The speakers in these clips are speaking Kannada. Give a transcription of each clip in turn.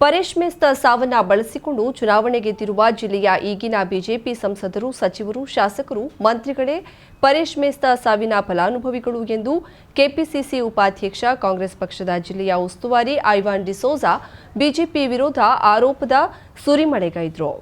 ಪರೇಶ್ ಮೇಸ್ತ ಸಾವನ್ನ ಬಳಸಿಕೊಂಡು ಚುನಾವಣೆ ಗೆದ್ದಿರುವ ಜಿಲ್ಲೆಯ ಈಗಿನ ಬಿಜೆಪಿ ಸಂಸದರು, ಸಚಿವರು, ಶಾಸಕರು, ಮಂತ್ರಿಗಳೇ ಪರೇಶ್ಮೇಸ್ತ ಸಾವಿನ ಫಲಾನುಭವಿಗಳು ಎಂದು ಕೆಪಿಸಿಸಿ ಉಪಾಧ್ಯಕ್ಷ, ಕಾಂಗ್ರೆಸ್ ಪಕ್ಷದ ಜಿಲ್ಲೆಯ ಉಸ್ತುವಾರಿ ಐವಾನ್ ಡಿಸೋಜಾ, ಬಿಜೆಪಿ ವಿರೋಧ ಆರೋಪದ ಸುರಿಮಳೆಗೈದ್ರು.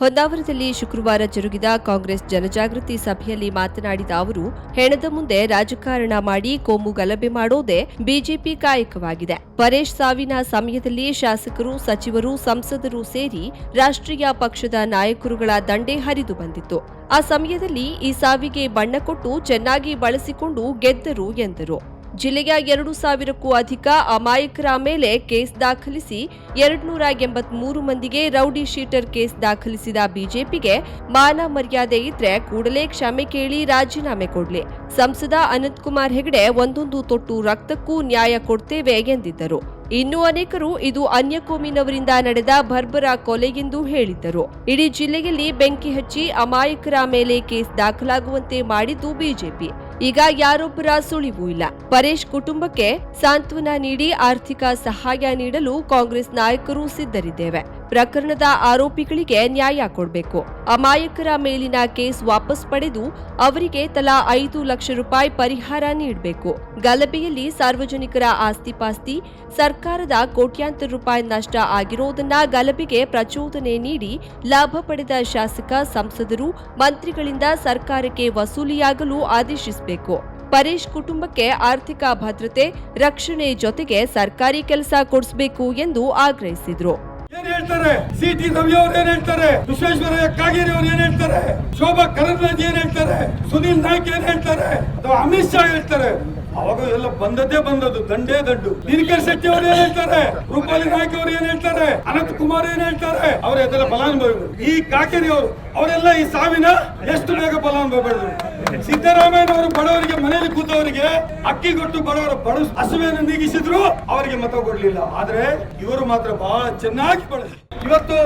ಹೊನ್ನಾವರದಲ್ಲಿ ಶುಕ್ರವಾರ ಜರುಗಿದ ಕಾಂಗ್ರೆಸ್ ಜನಜಾಗೃತಿ ಸಭೆಯಲ್ಲಿ ಮಾತನಾಡಿದ ಅವರು, ಹೆಣದ ಮುಂದೆ ರಾಜಕಾರಣ ಮಾಡಿ ಕೋಮು ಗಲಭೆ ಮಾಡೋದೇ ಬಿಜೆಪಿ ಕಾಯಕವಾಗಿದೆ. ಪರೇಶ್ ಸಾವಿನ ಸಮಯದಲ್ಲಿ ಶಾಸಕರು, ಸಚಿವರು, ಸಂಸದರು ಸೇರಿ ರಾಷ್ಟ್ರೀಯ ಪಕ್ಷದ ನಾಯಕರುಗಳ ದಂಡೆ ಹರಿದು ಬಂದಿತ್ತು. ಆ ಸಮಯದಲ್ಲಿ ಈ ಸಾವಿಗೆ ಬಣ್ಣ ಕೊಟ್ಟು ಚೆನ್ನಾಗಿ ಬಳಸಿಕೊಂಡು ಗೆದ್ದರು ಎಂದರು. ಜಿಲ್ಲೆಯ ಎರಡು ಸಾವಿರಕ್ಕೂ ಅಧಿಕ ಅಮಾಯಕರ ಮೇಲೆ ಕೇಸ್ ದಾಖಲಿಸಿ ಎರಡ್ನೂರ ಎಂಬತ್ಮೂರು ಮಂದಿಗೆ ರೌಡಿ ಶೀಟರ್ ಕೇಸ್ ದಾಖಲಿಸಿದ ಬಿಜೆಪಿಗೆ ಮಾನ ಮರ್ಯಾದೆ ಇದ್ರೆ ಕೂಡಲೇ ಕ್ಷಮೆ ಕೇಳಿ ರಾಜೀನಾಮೆ ಕೊಡಲಿ. ಸಂಸದ ಅನಂತಕುಮಾರ್ ಹೆಗಡೆ, ಒಂದೊಂದು ತೊಟ್ಟು ರಕ್ತಕ್ಕೂ ನ್ಯಾಯ ಕೊಡ್ತೇವೆ ಎಂದಿದ್ದರು. ಇನ್ನು ಅನೇಕರು ಇದು ಅನ್ಯಕೋಮಿನವರಿಂದ ನಡೆದ ಬರ್ಬರ ಕೊಲೆ ಎಂದು ಹೇಳಿದ್ದರು. ಇಡೀ ಜಿಲ್ಲೆಯಲ್ಲಿ ಬೆಂಕಿ ಹಚ್ಚಿ ಅಮಾಯಕರ ಮೇಲೆ ಕೇಸ್ ದಾಖಲಾಗುವಂತೆ ಮಾಡಿದ್ದು ಬಿಜೆಪಿ. ಈಗ ಯಾರೊಬ್ಬರ ಸುಳಿವು ಇಲ್ಲ. ಪರೇಶ್ ಕುಟುಂಬಕ್ಕೆ ಸಾಂತ್ವನ ನೀಡಿ ಆರ್ಥಿಕ ಸಹಾಯ ನೀಡಲು ಕಾಂಗ್ರೆಸ್ ನಾಯಕರು ಸಿದ್ಧರಿದ್ದೇವೆ. ಪ್ರಕರಣದ ಆರೋಪಿಗಳಿಗೆ ನ್ಯಾಯ ಕೊಡಬೇಕು. ಅಮಾಯಕರ ಮೇಲಿನ ಕೇಸ್ ವಾಪಸ್ ಪಡೆದು ಅವರಿಗೆ ತಲಾ ಐದು ಲಕ್ಷ ರೂಪಾಯಿ ಪರಿಹಾರ ನೀಡಬೇಕು. ಗಲಭೆಯಲ್ಲಿ ಸಾರ್ವಜನಿಕರ ಆಸ್ತಿಪಾಸ್ತಿ, ಸರ್ಕಾರದ ಕೋಟ್ಯಾಂತರ ರೂಪಾಯಿ ನಷ್ಟ ಆಗಿರೋದನ್ನ ಗಲಭೆಗೆ ಪ್ರಚೋದನೆ ನೀಡಿ ಲಾಭ ಪಡೆದ ಶಾಸಕ, ಸಂಸದರು, ಮಂತ್ರಿಗಳಿಂದ ಸರ್ಕಾರಕ್ಕೆ ವಸೂಲಿಯಾಗಲು ಆದೇಶಿಸಬೇಕು. ಪರೇಶ್ ಕುಟುಂಬಕ್ಕೆ ಆರ್ಥಿಕ ಭದ್ರತೆ, ರಕ್ಷಣೆ ಜೊತೆಗೆ ಸರ್ಕಾರಿ ಕೆಲಸ ಕೊಡಿಸಬೇಕು ಎಂದು ಆಗ್ರಹಿಸಿದ್ರು. ಏನ್ ಹೇಳ್ತಾರೆ? ಸಿ ಟಿ ರವಿ ಅವ್ರು ಏನ್ ಹೇಳ್ತಾರೆ? ವಿಶ್ವೇಶ್ವರಯ್ಯ ಕಾಗೇರಿ ಅವ್ರು ಏನ್ ಹೇಳ್ತಾರೆ? ಶೋಭಾ ಕರಂದ್ಲಾಜೆ ಏನ್ ಹೇಳ್ತಾರೆ? ಸುನೀಲ್ ನಾಯ್ಕ್ ಏನ್ ಹೇಳ್ತಾರೆ? ಅಥವಾ ಅಮಿತ್ ಶಾ ಹೇಳ್ತಾರೆ? ಅವಾಗ ಎಲ್ಲ ಬಂದದ್ದೇ ಬಂದದ್ದು ದಂಡೇ ದಂಡು ದಿನಕರ್ ಶೆಟ್ಟಿ ಅವ್ರು ಏನ್ ಹೇಳ್ತಾರೆ? ರೂಪಾಲಿ ನಾಯ್ಕ ಅವ್ರು ಏನ್ ಹೇಳ್ತಾರೆ? ಅನಂತ್ ಕುಮಾರ್ ಏನ್ ಹೇಳ್ತಾರೆ? ಅವ್ರ ಅದೆಲ್ಲ ಫಲಾನುಭವಿಗಳು ಈ ಕಾಕೇರಿ ಅವರು, ಅವರೆಲ್ಲ ಈ ಸಾವಿನ ಎಷ್ಟು ಬೇಗ ಫಲಾನುಭವಿ ಪಡೆದ್ರು? ಸಿದ್ದರಾಮಯ್ಯ ಅವರು ಬಡವರಿಗೆ ಮನೆಯಲ್ಲಿ ಕೂತವರಿಗೆ ಅಕ್ಕಿ ಕೊಟ್ಟು ಬಡವರ ಬಡ ಹಸುವೆಯನ್ನು ನೀಗಿಸಿದ್ರು, ಅವರಿಗೆ ಮತ ಕೊಡ್ಲಿಲ್ಲ. ಆದ್ರೆ ಇವರು ಮಾತ್ರ ಬಹಳ ಚೆನ್ನಾಗಿ ಬಳಸಿ ಇವತ್ತು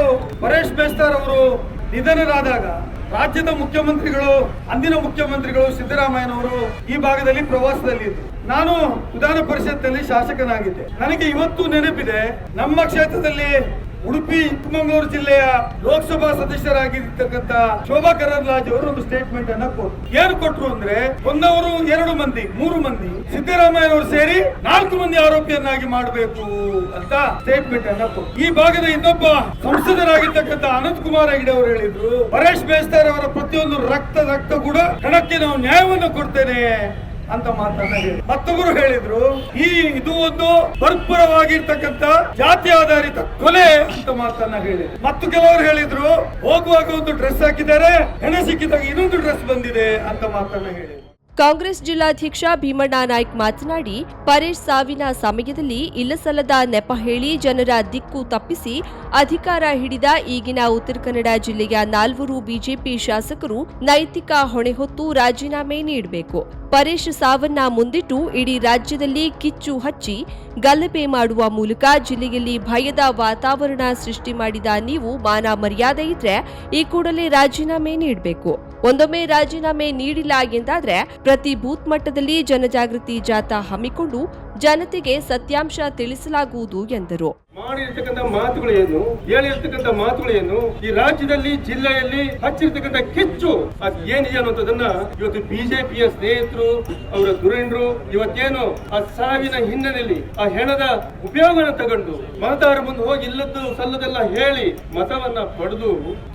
ಪರೇಶ್ ಬೇಸ್ತಾರ್ ಅವರು ನಿಧನರಾದಾಗ ರಾಜ್ಯದ ಮುಖ್ಯಮಂತ್ರಿಗಳು, ಅಂದಿನ ಮುಖ್ಯಮಂತ್ರಿಗಳು ಸಿದ್ದರಾಮಯ್ಯನವರು ಈ ಭಾಗದಲ್ಲಿ ಪ್ರವಾಸದಲ್ಲಿ ಇದ್ರು ನಾನು ವಿಧಾನ ಪರಿಷತ್ನಲ್ಲಿ ಶಾಸಕನಾಗಿದ್ದೆ. ನನಗೆ ಇವತ್ತು ನೆನಪಿದೆ, ನಮ್ಮ ಕ್ಷೇತ್ರದಲ್ಲಿ ಉಡುಪಿ ಚಿಕ್ಕಮಗಳೂರು ಜಿಲ್ಲೆಯ ಲೋಕಸಭಾ ಸದಸ್ಯರಾಗಿರ್ತಕ್ಕಂಥ ಶೋಭಾ ಕರಂದ್ಲಾಜ್ ಅವರು ಒಂದು ಸ್ಟೇಟ್ಮೆಂಟ್ ಅನ್ನ ಕೊಟ್ಟರು ಏನು ಕೊಟ್ರು ಅಂದ್ರೆ, ಒಂದವರು ಎರಡು ಮಂದಿ, ಮೂರು ಮಂದಿ ಸಿದ್ದರಾಮಯ್ಯ ಅವರು ಸೇರಿ ನಾಲ್ಕು ಮಂದಿ ಆರೋಪಿಯನ್ನಾಗಿ ಮಾಡಬೇಕು ಅಂತ ಸ್ಟೇಟ್ಮೆಂಟ್ ಅನ್ನ ಕೊಟ್ಟರು ಈ ಭಾಗದ ಇನ್ನೊಬ್ಬ ಸಂಸದರಾಗಿರ್ತಕ್ಕಂಥ ಅನಂತ್ ಕುಮಾರ್ ಹೆಗಡೆ ಅವರು ಹೇಳಿದ್ರು, ಪರೇಶ್ ಬೇಸ್ತಾರ್ ಅವರ ಪ್ರತಿಯೊಂದು ರಕ್ತ ರಕ್ತ ಕೂಡ ಕಣಕ್ಕೆ ನಾವು ನ್ಯಾಯವನ್ನು ಕೊಡ್ತೇನೆ ಅಂತ ಮಾತನ್ನ ಹೇಳಿ ಮತ್ತೊಬ್ಬರು ಹೇಳಿದ್ರು, ಈ ಇದು ಒಂದು ಬರ್ಬರವಾಗಿರ್ತಕ್ಕಂಥ ಜಾತಿ ಆಧಾರಿತ ಕೊಲೆ ಅಂತ ಮಾತನ್ನ ಹೇಳಿದ್ರು. ಮತ್ತು ಕೆಲವರು ಹೇಳಿದ್ರು, ಹೋಗುವಾಗ ಒಂದು ಡ್ರೆಸ್ ಹಾಕಿದ್ದಾರೆ, ಹೆಣ ಸಿಕ್ಕಿದಾಗ ಇನ್ನೊಂದು ಡ್ರೆಸ್ ಬಂದಿದೆ ಅಂತ ಮಾತನ್ನ ಹೇಳಿ ಕಾಂಗ್ರೆಸ್ ಜಿಲ್ಲಾಧ್ಯಕ್ಷ ಭೀಮಣ್ಣ ನಾಯ್ಕ್ ಮಾತನಾಡಿ, ಪರೇಶ್ ಸಾವಿನ ಸಮಯದಲ್ಲಿ ಇಲ್ಲಸಲ್ಲದ ನೆಪ ಹೇಳಿ ಜನರ ದಿಕ್ಕು ತಪ್ಪಿಸಿ ಅಧಿಕಾರ ಹಿಡಿದ ಈಗಿನ ಉತ್ತರ ಕನ್ನಡ ಜಿಲ್ಲೆಯ ನಾಲ್ವರು ಬಿಜೆಪಿ ಶಾಸಕರು ನೈತಿಕ ಹೊಣೆ ಹೊತ್ತು ರಾಜೀನಾಮೆ ನೀಡಬೇಕು. ಪರೇಶ್ ಸಾವನ್ನ ಮುಂದಿಟ್ಟು ಇಡೀ ರಾಜ್ಯದಲ್ಲಿ ಕಿಚ್ಚು ಹಚ್ಚಿ ಗಲಭೆ ಮಾಡುವ ಮೂಲಕ ಜಿಲ್ಲೆಯಲ್ಲಿ ಭಯದ ವಾತಾವರಣ ಸೃಷ್ಟಿ ಮಾಡಿದ ನೀವು ಮಾನ ಮರ್ಯಾದೆ ಇದ್ರೆ ಈ ಕೂಡಲೇ ರಾಜೀನಾಮೆ ನೀಡಬೇಕು. ಒಂದೊಮ್ಮೆ ರಾಜೀನಾಮೆ ನೀಡಿಲ್ಲ ಎಂದಾದರೆ ಪ್ರತಿ ಬೂತ್ ಮಟ್ಟದಲ್ಲಿ ಜನಜಾಗೃತಿ ಜಾಥಾ ಹಮ್ಮಿಕೊಂಡು ಜನತೆಗೆ ಸತ್ಯಾಂಶ ತಿಳಿಸಲಾಗುವುದು ಎಂದರು. ಮಾಡಿರ್ತಕ್ಕಂಥ ಮಾತುಗಳು ಏನು ಹೇಳಿರ್ತಕ್ಕಂಥ ಮಾತುಗಳು ಏನು ಈ ರಾಜ್ಯದಲ್ಲಿ, ಜಿಲ್ಲೆಯಲ್ಲಿ ಹಚ್ಚಿರ್ತಕ್ಕಂಥ ಕಿಚ್ಚು ಅದ್ ಏನಿದೆ ಅನ್ನೋದನ್ನ ಇವತ್ತು ಬಿಜೆಪಿಯ ಸ್ನೇಹಿತರು, ಅವರ ಧುರೀಣರು ಇವತ್ತೇನು ಆ ಸಾವಿನ ಹಿನ್ನೆಲೆಯಲ್ಲಿ, ಆ ಹೆಣದ ಉಪಯೋಗನ ತಗೊಂಡು ಮತದಾರ ಮುಂದೆ ಹೋಗಿ ಇಲ್ಲದ್ದು ಸಲ್ಲದೆಲ್ಲ ಹೇಳಿ ಮತವನ್ನ ಪಡೆದು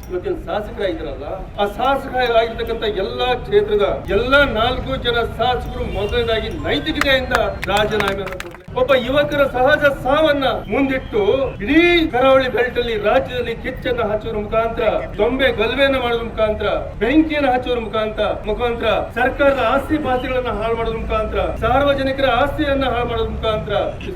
ಇವತ್ತಿನ ಶಾಸಕರಾಗಿದ್ರಲ್ಲ ಆ ಶಾಸಕರಾಗಿರ್ತಕ್ಕಂಥ ಎಲ್ಲಾ ಕ್ಷೇತ್ರದ ಎಲ್ಲಾ ನಾಲ್ಕು ಜನ ಶಾಸಕರು ಮೊದಲನೇದಾಗಿ ನೈತಿಕತೆಯಿಂದ ರಾಜೀನಾಮೆ ಒಬ್ಬ ಯುವಕರ ಸಹಜ ಸಾವನ್ನ ಮುಂದಿಟ್ಟು ಇಡೀ ಕರಾವಳಿ ಬೆಲ್ಟ್ ಅಲ್ಲಿ ರಾಜ್ಯದಲ್ಲಿ ಕಿಚ್ಚನ್ನು ಹಚ್ಚುವ ಮುಖಾಂತರ ದೊಂಬೆ ಗಲ್ವೆಯನ್ನು ಮಾಡುವ ಮುಖಾಂತರ, ಬೆಂಕಿಯನ್ನು ಹಚ್ಚುವ ಮುಖಾಂತರ ಮುಖಾಂತರ, ಸರ್ಕಾರದ ಆಸ್ತಿ ಪಾಸ್ತಿಗಳನ್ನ ಹಾಳು ಮಾಡೋದ್ರ ಮುಖಾಂತರ, ಸಾರ್ವಜನಿಕರ ಆಸ್ತಿಯನ್ನ ಹಾಳು ಮಾಡೋದ್ರ ಮುಖಾಂತರ,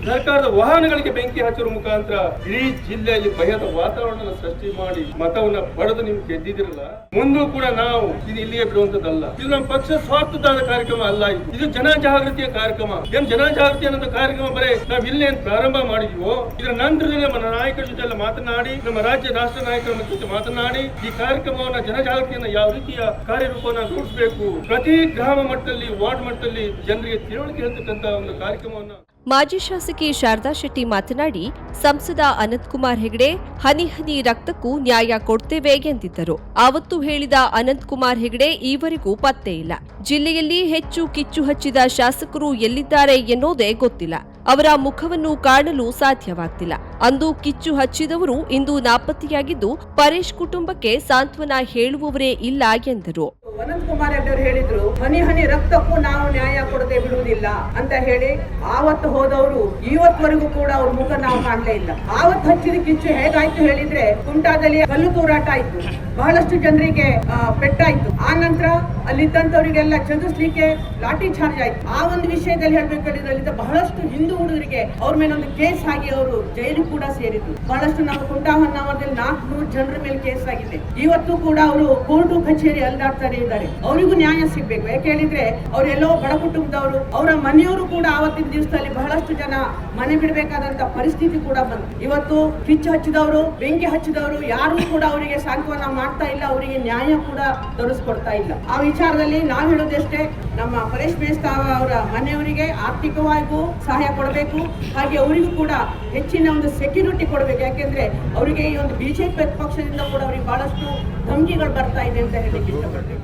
ಸರ್ಕಾರದ ವಾಹನಗಳಿಗೆ ಬೆಂಕಿ ಹಚ್ಚುವ ಮುಖಾಂತರ ಇಡೀ ಜಿಲ್ಲೆಯಲ್ಲಿ ಭಯದ ವಾತಾವರಣ ಸೃಷ್ಟಿ ಮಾಡಿ ಮತವನ್ನ ಪಡೆದು ನೀವು ಗೆದ್ದಿದಿರಲ್ಲ, ಮುಂದೂ ಕೂಡ ನಾವು ಇದು ಇಲ್ಲಿಯೇ ಬಿಡುವಂತದ್ದಲ್ಲ. ಇದು ನಮ್ಮ ಪಕ್ಷ ಸ್ವಾರ್ಥದ ಕಾರ್ಯಕ್ರಮ ಅಲ್ಲ ಇದು. ಇದು ಜನಜಾಗೃತಿಯ ಕಾರ್ಯಕ್ರಮ. ಏನ್ ಜನಜಾಗೃತಿ ಅನ್ನೋ ಕಾರ್ಯಕ್ರಮ ಬರೇ ನಾವು ಏನ್ ಪ್ರಾರಂಭ ಮಾಡಿದ್ವೋ, ಇದರ ನಂತರದಲ್ಲಿ ನಮ್ಮ ನಾಯಕರ ಜೊತೆ ಎಲ್ಲ ಮಾತನಾಡಿ, ನಮ್ಮ ರಾಜ್ಯ ರಾಷ್ಟ್ರ ನಾಯಕರ ಜೊತೆ ಮಾತನಾಡಿ, ಈ ಕಾರ್ಯಕ್ರಮವನ್ನ ಜನಜಾಗೃತಿಯನ್ನ ಯಾವ ರೀತಿಯ ಕಾರ್ಯರೂಪವನ್ನ ರೂಪಿಸಬೇಕು, ಪ್ರತಿ ಗ್ರಾಮ ಮಟ್ಟದಲ್ಲಿ, ವಾರ್ಡ್ ಮಟ್ಟದಲ್ಲಿ ಜನರಿಗೆ ತಿಳುವಳಿಕೆ ಹೇಳ್ತಕ್ಕಂತ ಒಂದು ಕಾರ್ಯಕ್ರಮವನ್ನ ಮಾಜಿ ಶಾಸಕಿ ಶಾರದಾ ಶೆಟ್ಟಿ ಮಾತನಾಡಿ, ಸಂಸದ ಅನಂತಕುಮಾರ್ ಹೆಗಡೆ, ಹನಿ ಹನಿ ರಕ್ತಕ್ಕೂ ನ್ಯಾಯ ಕೊಡ್ತೇವೆ ಎಂದಿದ್ದರು. ಆವತ್ತು ಹೇಳಿದ ಅನಂತಕುಮಾರ್ ಹೆಗಡೆ ಈವರೆಗೂ ಪತ್ತೆ ಇಲ್ಲ. ಜಿಲ್ಲೆಯಲ್ಲಿ ಹೆಚ್ಚು ಕಿಚ್ಚು ಹಚ್ಚಿದ ಶಾಸಕರು ಎಲ್ಲಿದ್ದಾರೆ ಎನ್ನೋದೇ ಗೊತ್ತಿಲ್ಲ. ಅವರ ಮುಖವನ್ನು ಕಾಣಲು ಸಾಧ್ಯವಾಗ್ತಿಲ್ಲ. ಅಂದು ಕಿಚ್ಚು ಹಚ್ಚಿದವರು ಇಂದು ನಾಪತ್ತೆಯಾಗಿದ್ದು, ಪರೇಶ್ ಕುಟುಂಬಕ್ಕೆ ಸಾಂತ್ವನ ಹೇಳುವವರೇ ಇಲ್ಲ ಎಂದರು. ಅನಂತ್ ಕುಮಾರ್ ಅವರು ಹೇಳಿದ್ರು, ಹನಿ ಹನಿ, ರಕ್ತಕ್ಕೂ ನಾವು ನ್ಯಾಯ ಕೊಡದೆ ಬಿಡುವುದಿಲ್ಲ ಅಂತ ಹೇಳಿ ಆವತ್ತು ಹೋದವರು ಇವತ್ವರೆಗೂ ಕೂಡ ಅವ್ರ ಮುಖ ನಾವು ಕಾಣಲೇ ಇಲ್ಲ ಆವತ್ತು ಹಚ್ಚಿದ ಕಿಚ್ಚು ಹೇಗಾಯ್ತು ಹೇಳಿದ್ರೆ, ಕುಂಟಾದಲ್ಲಿ ಕಲ್ಲು ತೂರಾಟ ಆಯ್ತು. ಬಹಳಷ್ಟು ಜನರಿಗೆ ಪೆಟ್ಟಾಯ್ತು. ಆ ನಂತರ ಅಲ್ಲಿದ್ದಂತವರಿಗೆಲ್ಲ ಚದುರಿಸ್ಲಿಕ್ಕೆ ಲಾಠಿ ಚಾರ್ಜ್ ಆಯ್ತು. ಆ ಒಂದು ವಿಷಯದಲ್ಲಿ ಹೇಳ್ಬೇಕಾದ್ರೆ ಬಹಳಷ್ಟು ಹಿಂದೂ ಹುಡುಗರಿಗೆ ಅವ್ರ ಮೇಲೆ ಒಂದು ಕೇಸ್ ಆಗಿ ಅವರು ಜೈಲು ಕೂಡ ಸೇರಿದ್ರು. ಬಹಳಷ್ಟು ನಾವು ಕುಂಟಾಹನ್ನಾವರದಲ್ಲಿ ನಾಲ್ಕುನೂರು ಜನರ ಮೇಲೆ ಕೇಸ್ ಆಗಿದೆ. ಇವತ್ತು ಕೂಡ ಅವರು ಕೋರ್ಟು ಕಚೇರಿ ಅಲ್ದಾಡ್ತಾರೆ ಇದ್ದಾರೆ. ಅವರಿಗೂ ನ್ಯಾಯ ಸಿಗ್ಬೇಕು. ಯಾಕೆ ಹೇಳಿದ್ರೆ ಅವರೆಲ್ಲೋ ಬಡ ಕುಟುಂಬದವರು, ಅವರ ಮನೆಯವರು ಕೂಡ ಆವತ್ತಿನ ದಿವಸದಲ್ಲಿ ಬಹಳಷ್ಟು ಜನ ಮನೆ ಬಿಡಬೇಕಾದಂತ ಪರಿಸ್ಥಿತಿ ಕೂಡ ಬಂತು. ಇವತ್ತು ಕಿಚ್ಚು ಹಚ್ಚಿದವರು, ಬೆಂಕಿ ಹಚ್ಚಿದವರು, ಯಾರು ಕೂಡ ಅವರಿಗೆ ಸಾಂತ್ವನ ಮಾಡ್ತಾ ಇಲ್ಲ, ಅವರಿಗೆ ನ್ಯಾಯ ಕೂಡ ದೊರಕಿಸ್ಕೊಡ್ತಾ ಇಲ್ಲ. ಆ ವಿಚಾರದಲ್ಲಿ ನಾವು ಹೇಳೋದಷ್ಟೇ, ನಮ್ಮ ಪರೇಶ್ ಮೇಸ್ತಾವ ಅವರ ಮನೆಯವರಿಗೆ ಆರ್ಥಿಕವಾಗಿಯೂ ಸಹಾಯ ಕೊಡಬೇಕು. ಹಾಗೆ ಅವರಿಗೂ ಕೂಡ ಹೆಚ್ಚಿನ ಒಂದು ಸೆಕ್ಯೂರಿಟಿ ಕೊಡಬೇಕು. ಯಾಕೆಂದ್ರೆ ಅವರಿಗೆ ಈ ಒಂದು ಬಿಜೆಪಿ ಪಕ್ಷದಿಂದ ಕೂಡ ಅವರಿಗೆ ಬಹಳಷ್ಟು ಧಮಕಿಗಳು ಬರ್ತಾ ಇದೆ ಅಂತ ಹೇಳಲಿಕ್ಕೆ ಇಷ್ಟಪಡ್ತೀನಿ.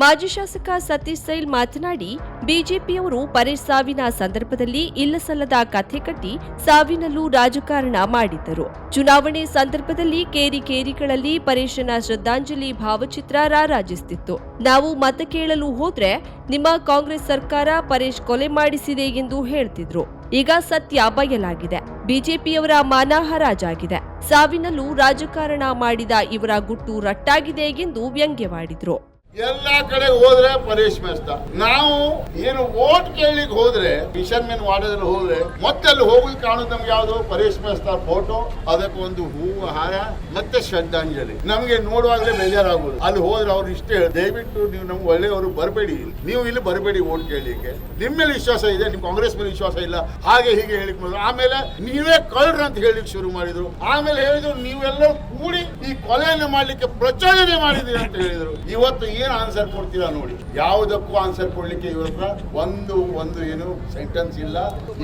ಮಾಜಿ ಶಾಸಕ ಸತೀಶ್ ಸೈಲ್ ಮಾತನಾಡಿ, ಬಿಜೆಪಿಯವರು ಪರೇಶ್ ಸಾವಿನ ಸಂದರ್ಭದಲ್ಲಿ ಇಲ್ಲಸಲ್ಲದ ಕಥೆ ಕಟ್ಟಿ ಸಾವಿನಲ್ಲೂ ರಾಜಕಾರಣ ಮಾಡಿದ್ದರು. ಚುನಾವಣೆ ಸಂದರ್ಭದಲ್ಲಿ ಕೇರಿ ಕೇರಿಗಳಲ್ಲಿ ಪರೇಶನ ಶ್ರದ್ಧಾಂಜಲಿ ಭಾವಚಿತ್ರ ರಾರಾಜಿಸುತ್ತಿತ್ತು ನಾವು ಮತ ಕೇಳಲು ಹೋದ್ರೆ ನಿಮ್ಮ ಕಾಂಗ್ರೆಸ್ ಸರ್ಕಾರ ಪರೇಶ್ ಕೊಲೆ ಮಾಡಿಸಿದೆ ಎಂದು ಹೇಳ್ತಿದ್ರು. ಈಗ ಸತ್ಯ ಬಯಲಾಗಿದೆ. ಬಿಜೆಪಿಯವರ ಮಾನ ಹರಾಜಾಗಿದೆ. ಸಾವಿನಲ್ಲೂ ರಾಜಕಾರಣ ಮಾಡಿದ ಇವರ ಗುಟ್ಟು ರಟ್ಟಾಗಿದೆ ಎಂದು ವ್ಯಂಗ್ಯವಾಡಿದ್ರು. ಎಲ್ಲಾ ಕಡೆ ಹೋದ್ರೆ ಪರೇಶ್ ಮೇಸ್ತ ನಾವು ಏನು ಓಟ್ ಕೇಳಲಿಕ್ಕೆ ಹೋದ್ರೆ ಫಿಶರ್ಮೆನ್ ವಾರ್ಡಲ್ಲಿ ಹೋದ್ರೆ ಮತ್ತೆ ಅಲ್ಲಿ ಹೋಗಿ ಕಾಣೋದು ನಮ್ಗೆ ಯಾವ್ದು ಪರೇಶ್ ಮೇಸ್ತ ಫೋಟೋ ಅದಕ್ಕೆ ಒಂದು ಹೂವು ಹಾರ ಮತ್ತೆ ಶ್ರದ್ಧಾಂಜಲಿ. ನಮಗೆ ನೋಡುವಾಗಲೇ ಬೇಜಾರಾಗುದು. ಅಲ್ಲಿ ಹೋದ್ರೆ ಅವ್ರು ಇಷ್ಟೇ ಹೇಳಿ, ದಯವಿಟ್ಟು ನೀವು ನಮ್ಗೆ ಒಳ್ಳೆಯವರು ಬರಬೇಡಿ. ನೀವು ಇಲ್ಲಿ ಬರಬೇಡಿ ಓಟ್ ಕೇಳಲಿಕ್ಕೆ. ನಿಮ್ಮ ಮೇಲೆ ವಿಶ್ವಾಸ ಇದೆ ನಿಮ್ ಕಾಂಗ್ರೆಸ್ ಮೇಲೆ ವಿಶ್ವಾಸ ಇಲ್ಲ ಹಾಗೆ ಹೀಗೆ ಬಂದ್ರು. ಆಮೇಲೆ ನೀವೇ ಕಳ್ರ ಅಂತ ಹೇಳಿಕ್ ಶುರು ಮಾಡಿದ್ರು. ಆಮೇಲೆ ಹೇಳಿದ್ರು ನೀವೆಲ್ಲರೂ ಕೂಡಿ ಈ ಕೊಲೆಯನ್ನು ಮಾಡ್ಲಿಕ್ಕೆ ಪ್ರಚೋದನೆ ಮಾಡಿದ್ರಿ ಅಂತ ಹೇಳಿದ್ರು. ಇವತ್ತು ಏನ್ ಆನ್ಸರ್ ಕೊಡ್ತೀರಾ ನೋಡಿ. ಯಾವುದಕ್ಕೂ ಆನ್ಸರ್ ಕೊಡ್ಲಿಕ್ಕೆ ಇವತ್ತ ಒಂದು ಒಂದು ಏನು ಸೆಂಟೆನ್ಸ್ ಇಲ್ಲ.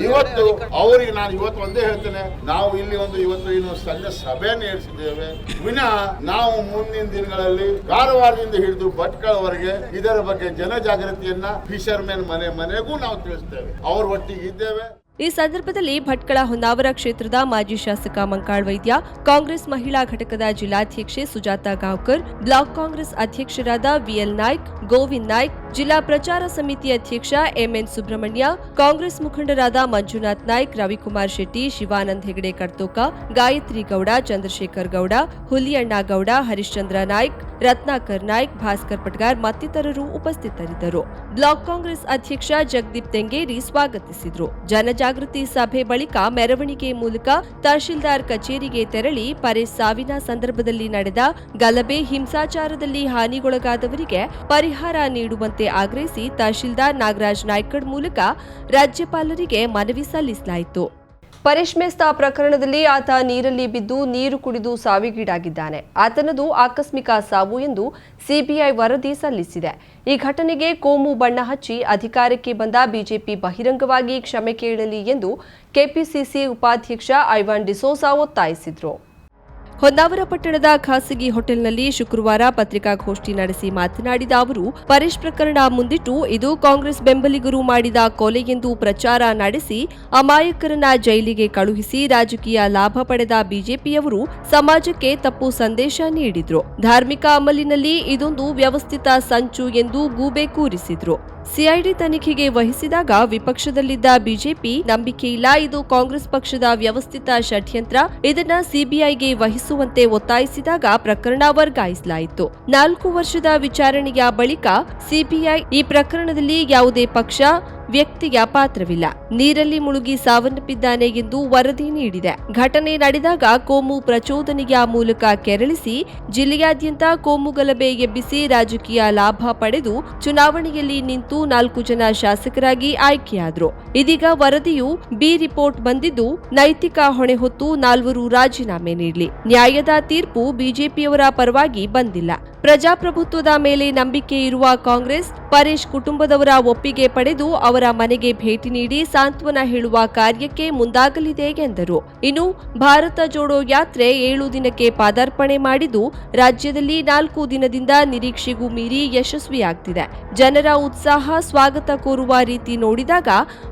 ಇವತ್ತು ಅವರಿಗೆ ನಾನು ಇವತ್ತು ಒಂದೇ ಹೇಳ್ತೇನೆ, ನಾವು ಇಲ್ಲಿ ಒಂದು ಇವತ್ತು ಏನು ಸಣ್ಣ ಸಭೆಯನ್ನು ನಡೆಸಿದ್ದೇವೆ. ವಿನಾ ನಾವು ಮುಂದಿನ ದಿನಗಳಲ್ಲಿ ಕಾರವಾರದಿಂದ ಹಿಡಿದು ಭಟ್ಕಳವರೆಗೆ ಇದರ ಬಗ್ಗೆ ಜನಜಾಗೃತಿಯನ್ನ ಫಿಶರ್ಮೆನ್ ಮನೆ ಮನೆಗೂ ನಾವು ತಿಳಿಸ್ತೇವೆ. ಅವ್ರ ಒಟ್ಟಿಗೆ ಇದ್ದೇವೆ. ಈ ಸಂದರ್ಭದಲ್ಲಿ ಭಟ್ಕಳ ಹೊನ್ನಾವರ ಕ್ಷೇತ್ರದ ಮಾಜಿ ಶಾಸಕ ಮಂಕಾಳ್ ವೈದ್ಯ, ಕಾಂಗ್ರೆಸ್ ಮಹಿಳಾ ಘಟಕದ ಜಿಲ್ಲಾಧ್ಯಕ್ಷೆ ಸುಜಾತ ಗಾವ್ಕರ್, ಬ್ಲಾಕ್ ಕಾಂಗ್ರೆಸ್ ಅಧ್ಯಕ್ಷರಾದ ವಿಎಲ್ ನಾಯ್ಕ್, ಗೋವಿಂದ್ ನಾಯ್ಕ್, ಜಿಲ್ಲಾ ಪ್ರಚಾರ ಸಮಿತಿ ಅಧ್ಯಕ್ಷ ಎಂಎನ್ ಸುಬ್ರಹ್ಮಣ್ಯ, ಕಾಂಗ್ರೆಸ್ ಮುಖಂಡರಾದ ಮಂಜುನಾಥ್ ನಾಯ್ಕ್, ರವಿಕುಮಾರ್ ಶೆಟ್ಟಿ, ಶಿವಾನಂದ್ ಹೆಗಡೆ ಕರ್ತೋಕ, ಗಾಯತ್ರಿ ಗೌಡ, ಚಂದ್ರಶೇಖರ್ ಗೌಡ, ಹುಲಿಯಣ್ಣ ಗೌಡ, ಹರಿಶ್ಚಂದ್ರ ನಾಯ್ಕ್, ರತ್ನಾಕರ್ ನಾಯ್ಕ್, ಭಾಸ್ಕರ್ ಪಟ್ಗಾರ್ ಮತ್ತಿತರರು ಉಪಸ್ಥಿತರಿದ್ದರು. ಬ್ಲಾಕ್ ಕಾಂಗ್ರೆಸ್ ಅಧ್ಯಕ್ಷ ಜಗದೀಪ್ ತೆಂಗೇರಿ ಸ್ವಾಗತಿಸಿದರು. ಜನಜಾಗೃತಿ ಸಭೆ ಬಳಿಕ ಮೆರವಣಿಗೆ ಮೂಲಕ ತಹಶೀಲ್ದಾರ್ ಕಚೇರಿಗೆ ತೆರಳಿ ಪರೇಶ್ ಸಾವಿನ ಸಂದರ್ಭದಲ್ಲಿ ನಡೆದ ಗಲಭೆ, ಹಿಂಸಾಚಾರದಲ್ಲಿ ಹಾನಿಗೊಳಗಾದವರಿಗೆ ಪರಿಹಾರ ನೀಡುವಂತೆ ಆಗ್ರಹಿಸಿ ತಹಶೀಲ್ದಾರ್ ನಾಗರಾಜ್ ನಾಯ್ಕಡ್ ಮೂಲಕ ರಾಜ್ಯಪಾಲರಿಗೆ ಮನವಿ ಸಲ್ಲಿಸಲಾಯಿತು. ಪರೇಶ್ ಮೇಸ್ತಾ ಪ್ರಕರಣದಲ್ಲಿ ಆತ ನೀರಲ್ಲಿ ಬಿದ್ದು ನೀರು ಕುಡಿದು ಸಾವಿಗೀಡಾಗಿದ್ದಾನೆ. ಆತನದು ಆಕಸ್ಮಿಕ ಸಾವು ಎಂದು ಸಿಬಿಐ ವರದಿ ಸಲ್ಲಿಸಿದೆ. ಈ ಘಟನೆಗೆ ಕೋಮು ಬಣ್ಣ ಹಚ್ಚಿ ಅಧಿಕಾರಕ್ಕೆ ಬಂದ ಬಿಜೆಪಿ ಬಹಿರಂಗವಾಗಿ ಕ್ಷಮೆ ಕೇಳಲಿ ಎಂದು ಕೆಪಿಸಿಸಿ ಉಪಾಧ್ಯಕ್ಷ ಐವಾನ್ ಡಿಸೋಸಾ ಒತ್ತಾಯಿಸಿದ್ರು. ಹೊನ್ನಾವರ ಪಟ್ಟಣದ ಖಾಸಗಿ ಹೋಟೆಲ್ನಲ್ಲಿ ಶುಕ್ರವಾರ ಪತ್ರಿಕಾಗೋಷ್ಠಿ ನಡೆಸಿ ಮಾತನಾಡಿದ ಅವರು, ಪರೇಶ್ ಪ್ರಕರಣ ಮುಂದಿಟ್ಟು ಇದು ಕಾಂಗ್ರೆಸ್ ಬೆಂಬಲಿಗರು ಮಾಡಿದ ಕೊಲೆ ಎಂದು ಪ್ರಚಾರ ನಡೆಸಿ ಅಮಾಯಕರನ್ನ ಜೈಲಿಗೆ ಕಳುಹಿಸಿ ರಾಜಕೀಯ ಲಾಭ ಪಡೆದ ಬಿಜೆಪಿಯವರು ಸಮಾಜಕ್ಕೆ ತಪ್ಪು ಸಂದೇಶ ನೀಡಿದ್ರು. ಧಾರ್ಮಿಕ ಅಮಲಿನಲ್ಲಿ ಇದೊಂದು ವ್ಯವಸ್ಥಿತ ಸಂಚು ಎಂದು ಗೂಬೆ ಕೂರಿಸಿದ್ರು. ಸಿಐಡಿ ತನಿಖೆಗೆ ವಹಿಸಿದಾಗ ವಿಪಕ್ಷದಲ್ಲಿದ್ದ ಬಿಜೆಪಿ ನಂಬಿಕೆ ಇಲ್ಲ. ಇದು ಕಾಂಗ್ರೆಸ್ ಪಕ್ಷದ ವ್ಯವಸ್ಥಿತ ಷಡ್ಯಂತ್ರ. ಇದನ್ನ ಸಿಬಿಐಗೆ ವಹಿಸುವಂತೆ ಒತ್ತಾಯಿಸಿದಾಗ ಪ್ರಕರಣ ವರ್ಗಾಯಿಸಲಾಯಿತು. ನಾಲ್ಕು ವರ್ಷದ ವಿಚಾರಣೆಯ ಬಳಿಕ ಸಿಬಿಐ ಈ ಪ್ರಕರಣದಲ್ಲಿ ಯಾವುದೇ ಪಕ್ಷ ವ್ಯಕ್ತಿಯ ಪಾತ್ರವಿಲ್ಲ. ನೀರಲ್ಲಿ ಮುಳುಗಿ ಸಾವನ್ನಪ್ಪಿದ್ದಾನೆ ಎಂದು ವರದಿ ನೀಡಿದೆ. ಘಟನೆ ನಡೆದಾಗ ಕೋಮು ಪ್ರಚೋದನೆಯ ಮೂಲಕ ಕೆರಳಿಸಿ ಜಿಲ್ಲೆಯಾದ್ಯಂತ ಕೋಮು ಗಲಭೆ ಎಬ್ಬಿಸಿ ರಾಜಕೀಯ ಲಾಭ ಪಡೆದು ಚುನಾವಣೆಯಲ್ಲಿ ನಿಂತು ಮತ್ತು ನಾಲ್ಕು ಜನ ಶಾಸಕರಾಗಿ ಆಯ್ಕೆಯಾದರು. ಇದೀಗ ವರದಿಯು ಬಿ ರಿಪೋರ್ಟ್ ಬಂದಿದ್ದು, ನೈತಿಕ ಹೊಣೆ ಹೊತ್ತು ನಾಲ್ವರು ರಾಜೀನಾಮೆ ನೀಡಲಿ. ನ್ಯಾಯದ ತೀರ್ಪು ಬಿಜೆಪಿಯವರ ಪರವಾಗಿ ಬಂದಿಲ್ಲ. ಪ್ರಜಾಪ್ರಭುತ್ವದ ಮೇಲೆ ನಂಬಿಕೆ ಇರುವ ಕಾಂಗ್ರೆಸ್, ಪರೇಶ್ ಕುಟುಂಬದವರ ಒಪ್ಪಿಗೆ ಪಡೆದು ಅವರ ಮನೆಗೆ ಭೇಟಿ ನೀಡಿ ಸಾಂತ್ವನ ಹೇಳುವ ಕಾರ್ಯಕ್ಕೆ ಮುಂದಾಗಲಿದೆ ಎಂದರು. ಇನ್ನು ಭಾರತ ಜೋಡೋ ಯಾತ್ರೆ ಏಳು ದಿನಕ್ಕೆ ಪಾದಾರ್ಪಣೆ ಮಾಡಿದ್ದು, ರಾಜ್ಯದಲ್ಲಿ ನಾಲ್ಕು ದಿನದಿಂದ ನಿರೀಕ್ಷೆಗೂ ಮೀರಿ ಯಶಸ್ವಿಯಾಗ್ತಿದೆ. ಜನರ ಉತ್ಸಾಹ ಸ್ವಾಗತ ಕೋರುವ ರೀತಿ ನೋಡಿದಾಗ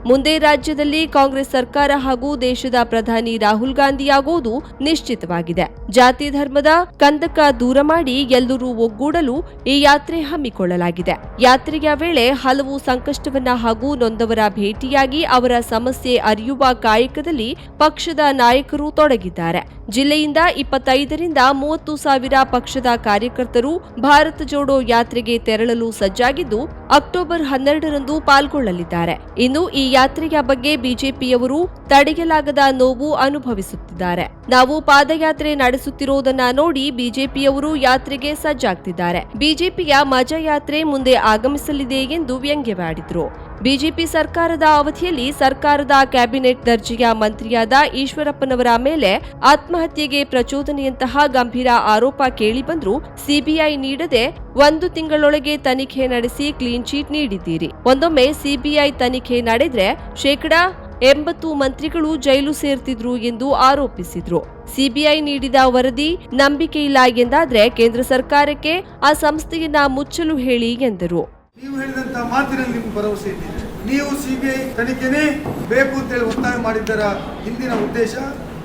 ಮುಂದೆ ರಾಜ್ಯದಲ್ಲಿ ಕಾಂಗ್ರೆಸ್ ಸರ್ಕಾರ ಹಾಗೂ ದೇಶದ ಪ್ರಧಾನಿ ರಾಹುಲ್ ಗಾಂಧಿಯಾಗುವುದು ನಿಶ್ಚಿತವಾಗಿದೆ. ಜಾತಿ ಧರ್ಮದ ಕಂದಕ ದೂರ ಮಾಡಿ ಎಲ್ಲರೂ ಒಗ್ಗೂಡಲು ಈ ಯಾತ್ರೆ ಹಮ್ಮಿಕೊಳ್ಳಲಾಗಿದೆ. ಯಾತ್ರೆಯ ವೇಳೆ ಹಲವು ಸಂಕಷ್ಟವನ್ನ ಹಾಗೂ ನೊಂದವರ ಭೇಟಿಯಾಗಿ ಅವರ ಸಮಸ್ಯೆ ಅರಿಯುವ ಕಾಯಕದಲ್ಲಿ ಪಕ್ಷದ ನಾಯಕರು ತೊಡಗಿದ್ದಾರೆ. ಜಿಲ್ಲೆಯಿಂದ ಇಪ್ಪತ್ತೈದರಿಂದ ಮೂವತ್ತು ಸಾವಿರ ಪಕ್ಷದ ಕಾರ್ಯಕರ್ತರು ಭಾರತ ಜೋಡೋ ಯಾತ್ರೆಗೆ ತೆರಳಲು ಸಜ್ಜಾಗಿದ್ದು, ಅಕ್ಟೋಬರ್ ಹನ್ನೆರಡರಂದು ಪಾಲ್ಗೊಳ್ಳಲಿದ್ದಾರೆ. ಇನ್ನು ಈ ಯಾತ್ರೆಯ ಬಗ್ಗೆ ಬಿಜೆಪಿಯವರು ತಡೆಯಲಾಗದ ನೋವು ಅನುಭವಿಸುತ್ತಿದ್ದಾರೆ. ನಾವು ಪಾದಯಾತ್ರೆ ನಡೆಸುತ್ತಿರುವುದನ್ನ ನೋಡಿ ಬಿಜೆಪಿಯವರು ಯಾತ್ರೆಗೆ ಸಜ್ಜಾಗ್ತಿದ್ದಾರೆ. ಬಿಜೆಪಿಯ ಮಜಾ ಯಾತ್ರೆ ಮುಂದೆ ಆಗಮಿಸಲಿದೆ ಎಂದು ವ್ಯಂಗ್ಯವಾಡಿದ್ರು. ಬಿಜೆಪಿ ಸರ್ಕಾರದ ಅವಧಿಯಲ್ಲಿ ಸರ್ಕಾರದ ಕ್ಯಾಬಿನೆಟ್ ದರ್ಜೆಯ ಮಂತ್ರಿಯಾದ ಈಶ್ವರಪ್ಪನವರ ಮೇಲೆ ಆತ್ಮಹತ್ಯೆಗೆ ಪ್ರಚೋದನೆಯಂತಹ ಗಂಭೀರ ಆರೋಪ ಕೇಳಿಬಂದರೂ ಸಿಬಿಐ ನೀಡದೆ ಒಂದು ತಿಂಗಳೊಳಗೆ ತನಿಖೆ ನಡೆಸಿ ಕ್ಲೀನ್ ಚೀಟ್ ನೀಡಿದ್ದೀರಿ. ಒಂದೊಮ್ಮೆ ಸಿಬಿಐ ತನಿಖೆ ನಡೆದ್ರೆ ಶೇಕಡಾ ಎಂಬತ್ತು ಮಂತ್ರಿಗಳು ಜೈಲು ಸೇರ್ತಿದ್ರು ಎಂದು ಆರೋಪಿಸಿದ್ರು. ಸಿಬಿಐ ನೀಡಿದ ವರದಿ ನಂಬಿಕೆ ಇಲ್ಲ ಎಂದಾದ್ರೆ ಕೇಂದ್ರ ಸರ್ಕಾರಕ್ಕೆ ಆ ಸಂಸ್ಥೆಯನ್ನ ಮುಚ್ಚಲು ಹೇಳಿ ಎಂದರು. ನೀವು ಹೇಳಿದಂತ ಮಾತಿನಲ್ಲಿ ನಿಮ್ಗೆ ಭರವಸೆ ಇದೆ. ನೀವು ಸಿಬಿಐ ತನಿಖೆನೇ ಬೇಕು ಅಂತ ಹೇಳಿ ಒತ್ತಾಯ ಮಾಡಿದ್ದರ ಹಿಂದಿನ ಉದ್ದೇಶ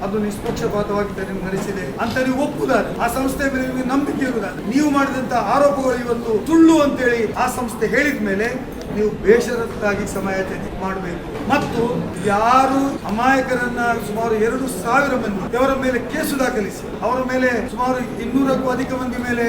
ಅದು ನಿಷ್ಪಕ್ಷಪಾತವಾಗಿ ತನಿಖೆ ನಡೆಸಿದೆ ಅಂತ ನೀವು ಒಪ್ಪುದಾರೆ ಆ ಸಂಸ್ಥೆ ಮೇಲೆ ನಿಮಗೆ ನಂಬಿಕೆ ಇರುವುದಾದ್ರೆ ನೀವು ಮಾಡಿದಂತ ಆರೋಪಗಳು ಇವತ್ತು ಸುಳ್ಳು ಅಂತೇಳಿ ಆ ಸಂಸ್ಥೆ ಹೇಳಿದ ಮೇಲೆ ನೀವು ಬೇಷರತ್ತಾಗಿ ಸಮಾಯಾಚನೆ ಮಾಡಬೇಕು. ಮತ್ತು ಯಾರು ಅಮಾಯಕರನ್ನ ಸುಮಾರು ಎರಡು ಸಾವಿರ ಮಂದಿ ಅವರ ಮೇಲೆ ಕೇಸು ದಾಖಲಿಸಿ, ಅವರ ಮೇಲೆ ಸುಮಾರು ಇನ್ನೂರಕ್ಕೂ ಅಧಿಕ ಮಂದಿ ಮೇಲೆ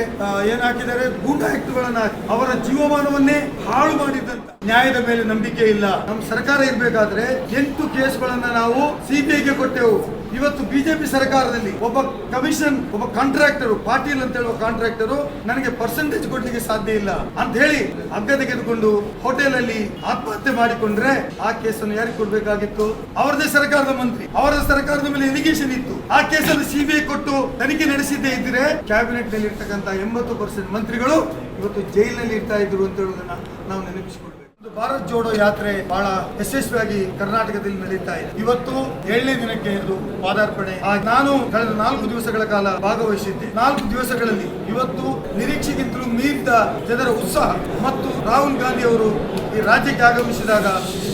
ಏನ್ ಹಾಕಿದ್ದಾರೆ? ಗೂಂಡಾ ಆಕ್ಟ್ಗಳನ್ನ ಅವರ ಜೀವಮಾನವನ್ನೇ ಹಾಳು ಮಾಡಿದ್ದಂತ ನ್ಯಾಯದ ಮೇಲೆ ನಂಬಿಕೆ ಇಲ್ಲ. ನಮ್ಮ ಸರ್ಕಾರ ಇರಬೇಕಾದ್ರೆ ಎಂಟು ಕೇಸ್ಗಳನ್ನ ನಾವು ಸಿಬಿಐಗೆ ಕೊಟ್ಟೆವು. ಇವತ್ತು ಬಿಜೆಪಿ ಸರ್ಕಾರದಲ್ಲಿ ಒಬ್ಬ ಕಮಿಷನ್, ಒಬ್ಬ ಕಾಂಟ್ರಾಕ್ಟರ್ ಪಾಟೀಲ್ ಅಂತ ಹೇಳುವ ಕಾಂಟ್ರಾಕ್ಟರ್ ನನಗೆ ಪರ್ಸೆಂಟೇಜ್ ಕೊಡ್ಲಿಕ್ಕೆ ಸಾಧ್ಯ ಇಲ್ಲ ಅಂತ ಹೇಳಿ ಹಗ್ಗ ತೆಗೆದುಕೊಂಡು ಹೋಟೆಲ್ ಅಲ್ಲಿ ಆತ್ಮಹತ್ಯೆ ಮಾಡಿಕೊಂಡ್ರೆ ಆ ಕೇಸನ್ನು ಯಾರಿಗೆ ಕೊಡ್ಬೇಕಾಗಿತ್ತು? ಅವರದೇ ಸರ್ಕಾರದ ಮಂತ್ರಿ. ಅವರ ಸರ್ಕಾರದ ಮೇಲೆ ಎಲಿಗೇಷನ್ ಇತ್ತು. ಆ ಕೇಸಲ್ಲಿ ಸಿಬಿಐ ಕೊಟ್ಟು ತನಿಖೆ ನಡೆಸಿದ್ದೇ ಇದ್ರೆ ಕ್ಯಾಬಿನೆಟ್ನಲ್ಲಿ ಇರ್ತಕ್ಕಂತ ಎಂಬತ್ತು ಪರ್ಸೆಂಟ್ ಮಂತ್ರಿಗಳು ಇವತ್ತು ಜೈಲಿನಲ್ಲಿ ಇರ್ತಾ ಇದ್ರು ಅಂತ ಹೇಳೋದನ್ನ ನಾವು ನೆನಪಿಸಿಕೊಳ್ಬೇಕು ಒಂದು ಭಾರತ್ ಜೋಡೋ ಯಾತ್ರೆ ಬಹಳ ಯಶಸ್ವಿಯಾಗಿ ಕರ್ನಾಟಕದಲ್ಲಿ ನಡೀತಾ ಇದೆ. ಇವತ್ತು ಏಳನೇ ದಿನಕ್ಕೆ ಇದು ಪಾದಾರ್ಪಣೆ. ನಾನು ಕಳೆದ ನಾಲ್ಕು ದಿವಸಗಳ ಕಾಲ ಭಾಗವಹಿಸಿದ್ದೆ. ನಾಲ್ಕು ದಿವಸಗಳಲ್ಲಿ ಇವತ್ತು ನಿರೀಕ್ಷೆಗಿಂತಲೂ ಮೀರಿದ ಜನರ ಉತ್ಸಾಹ ಮತ್ತು ರಾಹುಲ್ ಗಾಂಧಿ ಅವರು ಈ ರಾಜ್ಯಕ್ಕೆ ಆಗಮಿಸಿದಾಗ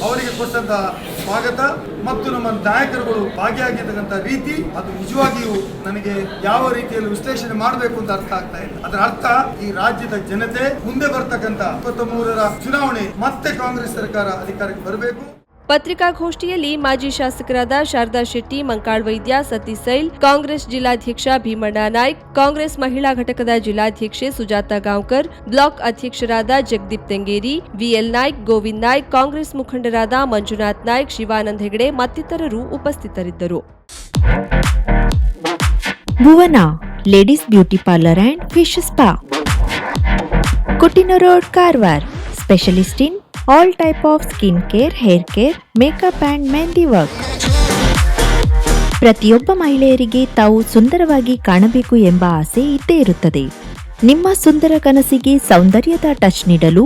ಅವರಿಗೆ ಕೊಟ್ಟಂತಹ ಸ್ವಾಗತ ಮತ್ತು ನಮ್ಮ ನಾಯಕರುಗಳು ಭಾಗಿಯಾಗಿರ್ತಕ್ಕಂಥ ರೀತಿ, ಅದು ನಿಜವಾಗಿಯೂ ನನಗೆ ಯಾವ ರೀತಿಯಲ್ಲಿ ವಿಶ್ಲೇಷಣೆ ಮಾಡಬೇಕು ಅಂತ ಅರ್ಥ ಆಗ್ತಾ ಇಲ್ಲ. ಅದರ ಅರ್ಥ, ಈ ರಾಜ್ಯದ ಜನತೆ ಮುಂದೆ ಬರ್ತಕ್ಕಂಥ ಇಪ್ಪತ್ತ ಮೂರರ ಚುನಾವಣೆ ಮತ್ತೆ ಕಾಂಗ್ರೆಸ್ ಸರ್ಕಾರ ಅಧಿಕಾರಕ್ಕೆ ಬರಬೇಕು. ಪತ್ರಿಕಾಗೋಷ್ಠಿಯಲ್ಲಿ ಮಾಜಿ ಶಾಸಕರಾದ ಶಾರದಾ ಶೆಟ್ಟಿ, ಮಂಕಾಳ್ ವೈದ್ಯ, ಸತೀಶ್ ಸೈಲ್, ಕಾಂಗ್ರೆಸ್ ಜಿಲ್ಲಾಧ್ಯಕ್ಷ ಭೀಮಣ್ಣ ನಾಯ್ಕ್, ಕಾಂಗ್ರೆಸ್ ಮಹಿಳಾ ಘಟಕದ ಜಿಲ್ಲಾಧ್ಯಕ್ಷೆ ಸುಜಾತಾ ಗಾಂವ್ಕರ್, ಬ್ಲಾಕ್ ಅಧ್ಯಕ್ಷರಾದ ಜಗದೀಪ್ ತೆಂಗೇರಿ, ವಿಎಲ್ ನಾಯ್ಕ್, ಗೋವಿಂದ್ ನಾಯ್ಕ್, ಕಾಂಗ್ರೆಸ್ ಮುಖಂಡರಾದ ಮಂಜುನಾಥ್ ನಾಯ್ಕ್, ಶಿವಾನಂದ್ ಹೆಗಡೆ ಮತ್ತಿತರರು ಉಪಸ್ಥಿತರಿದ್ದರು. Bhuvana, ladies beauty parlour and fish spa. ಕೊಟ್ಟಿನ road Karwar, specialist in all type of skin care hair care makeup and mehndi work ಪ್ರತಿಯೊಬ್ಬ ಮಹಿಳೆಯರಿಗೆ ತಾವು ಸುಂದರವಾಗಿ ಕಾಣಬೇಕು ಎಂಬ ಆಸೆ ಇದ್ದೇ ಇರುತ್ತದೆ. ನಿಮ್ಮ ಸುಂದರ ಕನಸಿಗೆ ಸೌಂದರ್ಯದ ಟಚ್ ನೀಡಲು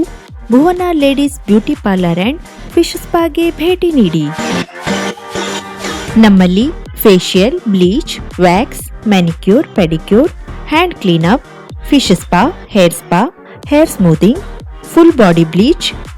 Bhuvana ladies beauty parlour and fish ಸ್ಪಾಗೆ ಭೇಟಿ ನೀಡಿ. ನಮ್ಮಲ್ಲಿ facial bleach wax manicure pedicure hand cleanup fish spa hair spa hair smoothing full body bleach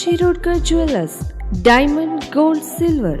VV Shirodkar jewellers diamond gold silver